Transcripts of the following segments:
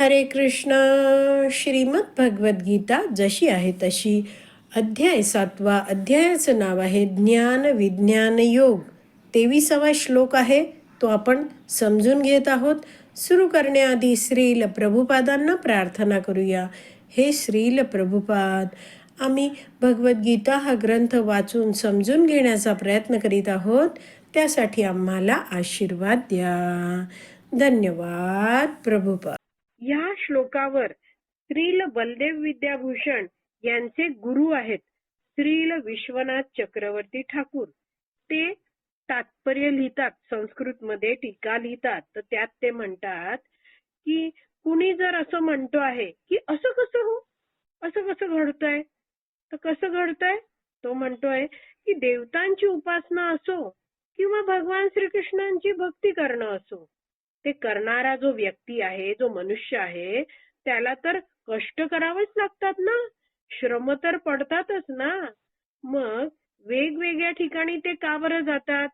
हरे कृष्ण श्रीमद भगवद्गीता जशी आहे तशी. अध्याय सातवा अध्यायाचं नाव आहे ज्ञान विज्ञान योग. तेविसावा श्लोक आहे तो आपण समजून घेत आहोत. सुरू करण्याआधी श्रील प्रभुपादांना प्रार्थना करूया. हे श्रील प्रभुपाद आम्ही भगवद्गीता हा ग्रंथ वाचून समजून घेण्याचा प्रयत्न करीत आहोत. त्यासाठी आम्हाला आशीर्वाद द्या. धन्यवाद प्रभुपाद. या श्लोकावर श्रील बलदेव विद्याभूषण यांचे गुरु आहेत. श्रील विश्वनाथ चक्रवर्ती ठाकूर. ते तात्पर्य लिहितात संस्कृत मध्ये टीका लिहितात. तर त्यात ते म्हणतात की कुणी जर असं म्हणतो आहे की असं कसं हो? असं कसं घडतंय? तर कसं घडतंय? तो म्हणतोय की देवतांची उपासना असो किंवा भगवान श्रीकृष्णांची भक्ती करणं असो ते करणारा जो व्यक्ती आहे जो मनुष्य आहे त्याला तर कष्ट करावेच लागतात ना? श्रम तर पडतातच ना? मग वेगवेगळ्या ठिकाणी ते का बरं जातात?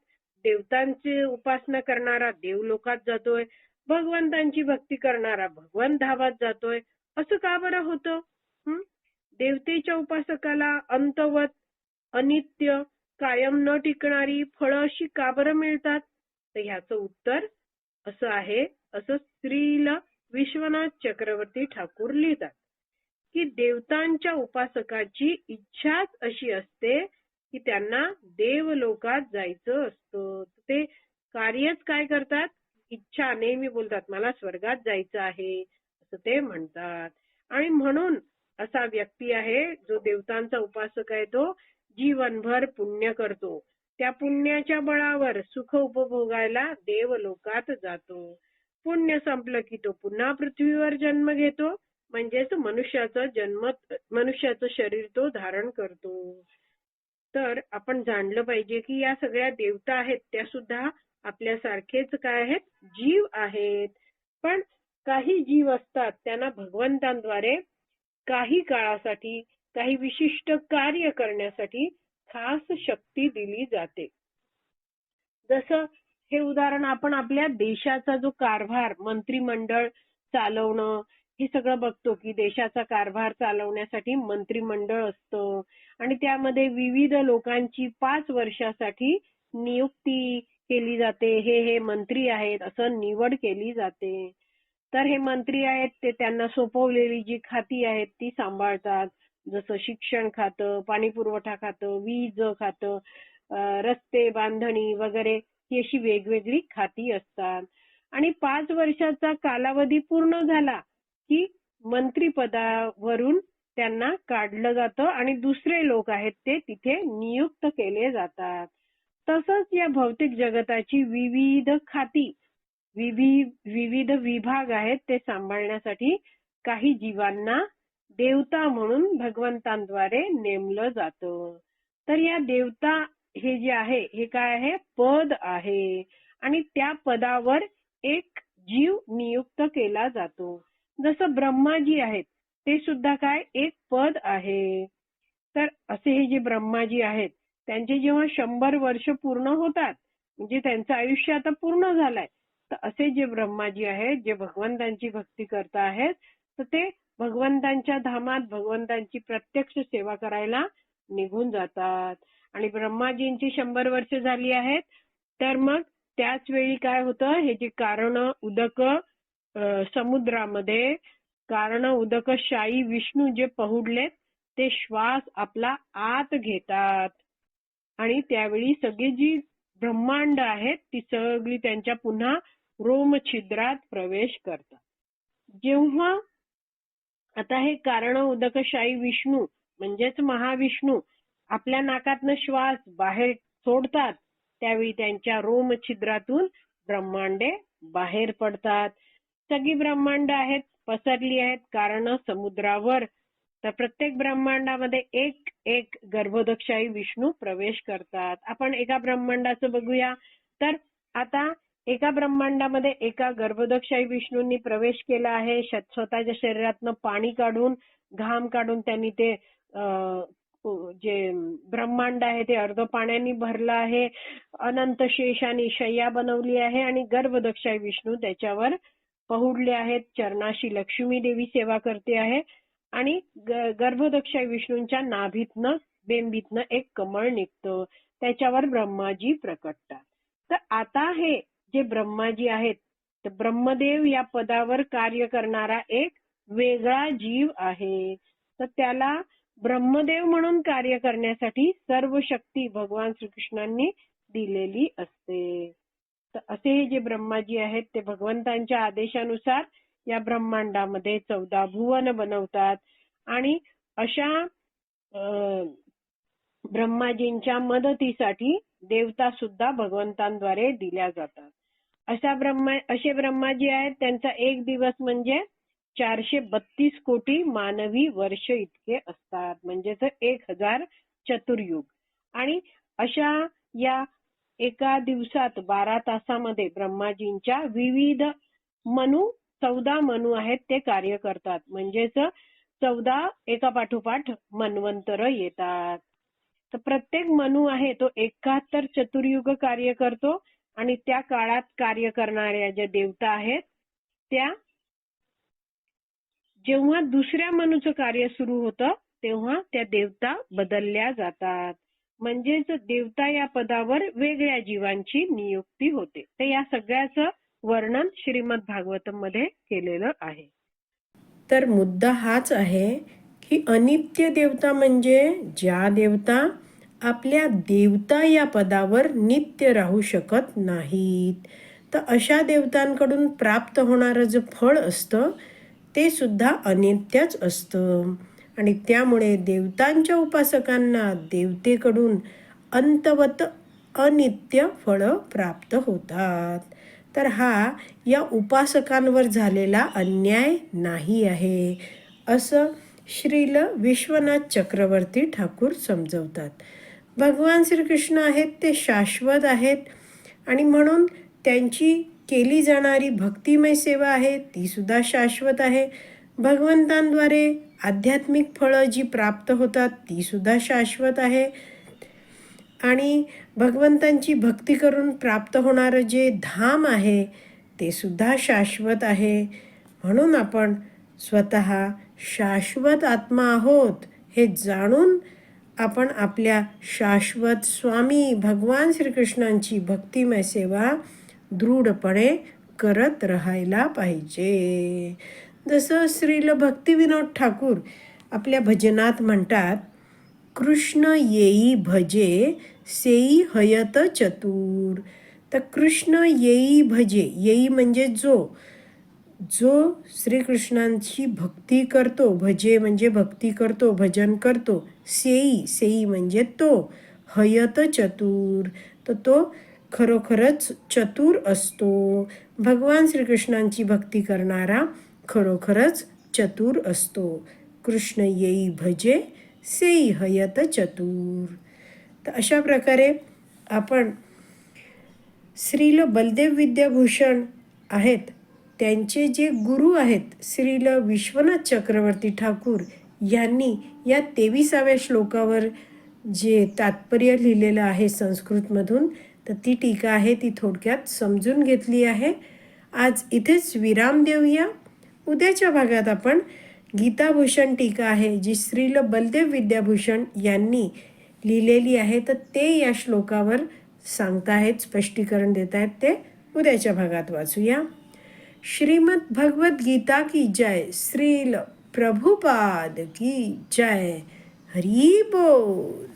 देवतांची उपासना करणारा देव लोकात जातोय भगवंतांची भक्ती करणारा भगवंत धावात जातोय असं का बरं होतं? देवतेच्या उपासकाला अंतवत अनित्य कायम न टिकणारी फळं अशी का बरं मिळतात? तर ह्याचं उत्तर असं आहे असं स्त्रीला विश्वनाथ चक्रवर्ती ठाकूर लिहितात. की देवतांच्या उपासकाची इच्छाच अशी असते की त्यांना देवलोकात जायचं असतं. ते कार्यच काय करतात? इच्छा नेहमी बोलतात मला स्वर्गात जायचं आहे असं ते म्हणतात. आणि म्हणून असा व्यक्ती आहे जो देवतांचा उपासक आहे तो जीवनभर पुण्य करतो. त्या पुण्याच्या बळावर सुख उपभोगायला देवलोकात जातो. पुण्य संपलं की तो पुन्हा पृथ्वीवर जन्म घेतो. म्हणजेच मनुष्याचं जन्म मनुष्याचं शरीर तो धारण करतो. तर आपण जाणलं पाहिजे की या सगळ्या देवता आहेत त्या सुद्धा आपल्यासारखेच काय आहेत? जीव आहेत. पण काही जीव असतात त्यांना भगवंतांद्वारे काही काळासाठी काही विशिष्ट कार्य करण्यासाठी खास शक्ती दिली जाते. जसं हे उदाहरण आपण आपल्या देशाचा जो कारभार मंत्रिमंडळ चालवणं हे सगळं बघतो की देशाचा कारभार चालवण्यासाठी मंत्रिमंडळ असतं आणि त्यामध्ये विविध लोकांची पाच वर्षासाठी नियुक्ती केली जाते. हे हे मंत्री आहेत असं निवड केली जाते. तर हे मंत्री आहेत ते त्यांना सोपवलेली जी खाती आहेत ती सांभाळतात. जसं शिक्षण खातं पाणी पुरवठा खातं वीज खातं रस्ते बांधणी वगैरे ही अशी वेगवेगळी खाती असतात. आणि पाच वर्षाचा कालावधी पूर्ण झाला की मंत्रिपदावरून त्यांना काढलं जातं आणि दुसरे लोक आहेत ते तिथे नियुक्त केले जातात. तसंच या भौतिक जगताची विविध खाती विविध विभाग आहेत ते सांभाळण्यासाठी काही जीवांना देवता म्हणून भगवंतांद्वारे नेमलं जातं. तर या देवता हे जे आहे हे काय आहे? पद आहे. आणि त्या पदावर एक जीव नियुक्त केला जातो. जसं ब्रह्माजी आहेत ते सुद्धा काय? एक पद आहे. तर असे हे जे ब्रह्माजी आहेत त्यांचे जेव्हा शंभर वर्ष पूर्ण होतात म्हणजे त्यांचं आयुष्य आता पूर्ण झालंय तर असे जे ब्रह्माजी आहेत जे भगवंतांची भक्ती करता आहेत तर ते भगवंतांच्या धामात भगवंतांची प्रत्यक्ष सेवा करायला निघून जातात. आणि ब्रह्माजींची शंभर वर्ष झाली आहेत तर मग त्याच वेळी काय होतं? हे जे कारण उदक समुद्रामध्ये कारण उदक शाई विष्णू जे पहुडलेत ते श्वास आपला आत घेतात. आणि त्यावेळी सगळी जी ब्रह्मांड आहेत ती सगळी त्यांच्या पुन्हा रोम छिद्रात प्रवेश करतात. जेव्हा आता हे कारण उदकशाही विष्णू म्हणजेच महाविष्णू आपल्या नाकातनं श्वास बाहेर सोडतात. त्यावेळी त्यांच्या रोम छिद्रातून ब्रह्मांडे बाहेर पडतात. सगळी ब्रह्मांड आहेत पसरली आहेत कारण समुद्रावर. तर प्रत्येक ब्रह्मांडामध्ये एक एक गर्भोदकशाही विष्णू प्रवेश करतात. आपण एका ब्रह्मांडाचं बघूया. तर आता एका ब्रह्मांडामध्ये एका गर्भोदकशाही विष्णूंनी प्रवेश केला आहे. स्वतःच्या शरीरातनं पाणी काढून घाम काढून त्यांनी ते जे ब्रह्मांड आहे ते अर्ध पाण्याने भरलं आहे. अनंत शेष आणि शय्या बनवली आहे आणि गर्भदक्षाई विष्णू त्याच्यावर पहुडले आहेत. चरणाशी लक्ष्मी देवी सेवा करते आहे आणि गर्भदक्षाई विष्णूंच्या नाभीतनं बेंबीतनं एक कमळ निघतं. त्याच्यावर ब्रह्माजी प्रकटतात तर आता हे जे ब्रह्माजी आहेत तर ब्रह्मदेव या पदावर कार्य करणारा एक वेगळा जीव आहे. तर त्याला ब्रह्मदेव म्हणून कार्य करण्यासाठी सर्व शक्ती भगवान श्रीकृष्णांनी दिलेली असते. तर असे हे जे ब्रह्माजी आहेत ते भगवंतांच्या आदेशानुसार या ब्रह्मांडामध्ये चौदा भुवन बनवतात. आणि अशा अं, ब्रह्माजींच्या मदतीसाठी देवता सुद्धा भगवंतांद्वारे दिल्या जातात. असे ब्रह्माजी आहेत त्यांचा एक दिवस म्हणजे चारशे बत्तीस कोटी मानवी वर्ष इतके असतात. म्हणजेच एक हजार चतुर्युग. आणि अशा या एका दिवसात बारा तासामध्ये ब्रह्माजींच्या विविध मनू चौदा मनू आहेत ते कार्य करतात. म्हणजेच चौदा एका पाठोपाठ मन्वंतर येतात. तर प्रत्येक मनू आहे तो एकाहत्तर चतुर्युग कार्य करतो. आणि त्या काळात कार्य करणाऱ्या ज्या देवता आहेत त्या जेव्हा दुसऱ्या मनूचं कार्य सुरू होतं तेव्हा त्या देवता बदलल्या जातात. म्हणजेच देवता या पदावर वेगळ्या जीवांची नियुक्ती होते. तर या सगळ्याचं वर्णन श्रीमद भागवतममध्ये केलेलं आहे. तर मुद्दा हाच आहे की अनित्य देवता म्हणजे ज्या देवता आपल्या देवता या पदावर नित्य राहू शकत नाहीत. तर अशा देवतांकडून प्राप्त होणारं जे फळ असतं ते सुद्धा अनित्यच असतं. आणि त्यामुळे देवतांच्या उपासकांना देवतेकडून अंतवत अनित्य फळं प्राप्त होतात. तर हा या उपासकांवर झालेला अन्याय नाही आहे असं श्रील विश्वनाथ चक्रवर्ती ठाकूर समजवतात. भगवान श्रीकृष्ण आहेत ते शाश्वत आहेत. आणि म्हणून त्यांची केली जाणारी भक्तिमय सेवा आहे तीसुद्धा शाश्वत आहे. भगवंतांद्वारे आध्यात्मिक फळं जी प्राप्त होतात तीसुद्धा शाश्वत आहे. आणि भगवंतांची भक्ती करून प्राप्त होणारं जे धाम आहे ते सुद्धा शाश्वत आहे. म्हणून आपण स्वतः शाश्वत आत्मा आहोत हे जाणून आपण आपल्या शाश्वत स्वामी भगवान श्रीकृष्णांची भक्तिमय सेवा दृढपणे करत राहायला पाहिजे. जसं श्रील भक्तिविनोद ठाकूर आपल्या भजनात म्हणतात कृष्ण येई भजे सेई हयत चतुर. तर कृष्ण येई भजे येई म्हणजे जो जो श्रीकृष्णांची भक्ती करतो भजे म्हणजे भक्ती करतो भजन करतो सेई सेई म्हणजे तो हयत चतुर. तर तो खरोखरच चतुर असतो. भगवान श्रीकृष्णांची भक्ती करणारा खरोखरच चतुर असतो. कृष्ण येई भजे सेई हयत चतुर. तर अशा प्रकारे आपण श्रील बलदेव विद्याभूषण आहेत. त्यांचे जे गुरु आहेत श्रील विश्वनाथ चक्रवर्ती ठाकूर यांनी या तेविसाव्या श्लोकावर जे तात्पर्य लिहिलेलं आहे संस्कृतमधून तर ती टीका आहे ती थोडक्यात समजून घेतली आहे. आज इथेच विराम देऊया. उद्याच्या भागात आपण गीताभूषण टीका आहे जी श्रील बलदेव विद्याभूषण यांनी लिहिलेली आहे. तर ते या श्लोकावर सांगताहेत स्पष्टीकरण देत आहेत ते. उद्याच्या भागात वाचूया. श्रीमद भगवत गीता की जय। श्रील प्रभुपाद की जय। हरी बोल।